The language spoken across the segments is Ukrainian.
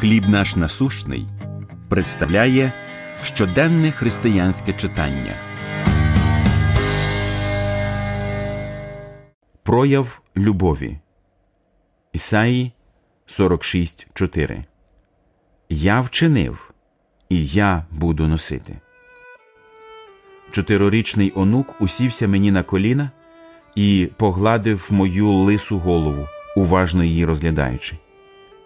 Хліб наш насущний представляє щоденне християнське читання. Прояв любові. Ісаї 46.4 Я вчинив, і я буду носити. Чотирирічний онук усівся мені на коліна і погладив мою лису голову, уважно її розглядаючи.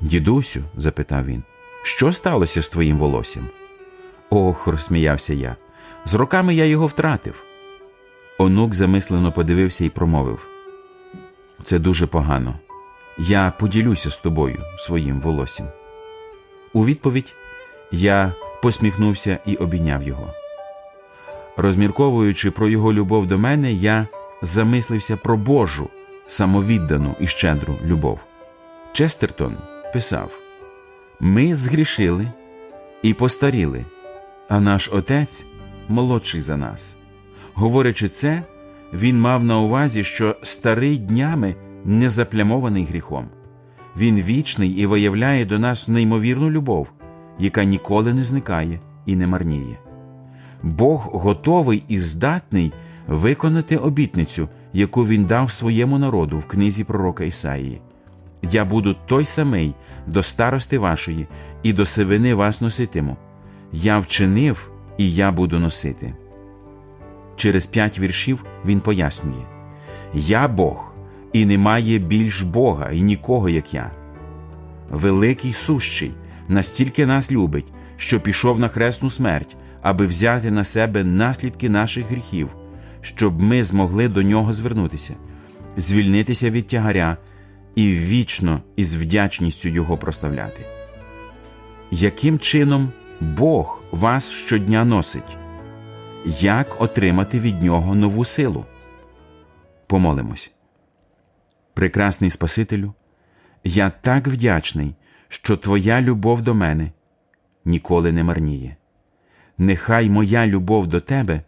Дідусю, запитав він, що сталося з твоїм волоссям? Ох, розсміявся я. З роками я його втратив. Онук замислено подивився і промовив: Це дуже погано. Я поділюся з тобою своїм волоссям. У відповідь я посміхнувся і обійняв його. Розмірковуючи про його любов до мене, я замислився про Божу, самовіддану і щедру любов. Честертон писав: Ми згрішили і постаріли, а наш отець молодший за нас. Говорячи це, він мав на увазі, що старий днями не заплямований гріхом. Він вічний і виявляє до нас неймовірну любов, яка ніколи не зникає і не марніє. Бог готовий і здатний виконати обітницю, яку він дав своєму народу в книзі пророка Ісаїї. Я буду той самий до старости вашої, і до сивини вас носитиму. Я вчинив, і я буду носити. Через п'ять віршів він пояснює: Я Бог, і немає більш Бога, і нікого, як я. Великий сущий настільки нас любить, що пішов на хресну смерть, аби взяти на себе наслідки наших гріхів, щоб ми змогли до нього звернутися, звільнитися від тягаря і вічно із вдячністю Його прославляти. Яким чином Бог вас щодня носить? Як отримати від Нього нову силу? Помолимось. Прекрасний Спасителю, я так вдячний, що Твоя любов до мене ніколи не марніє. Нехай моя любов до Тебе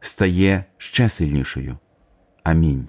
стає ще сильнішою. Амінь.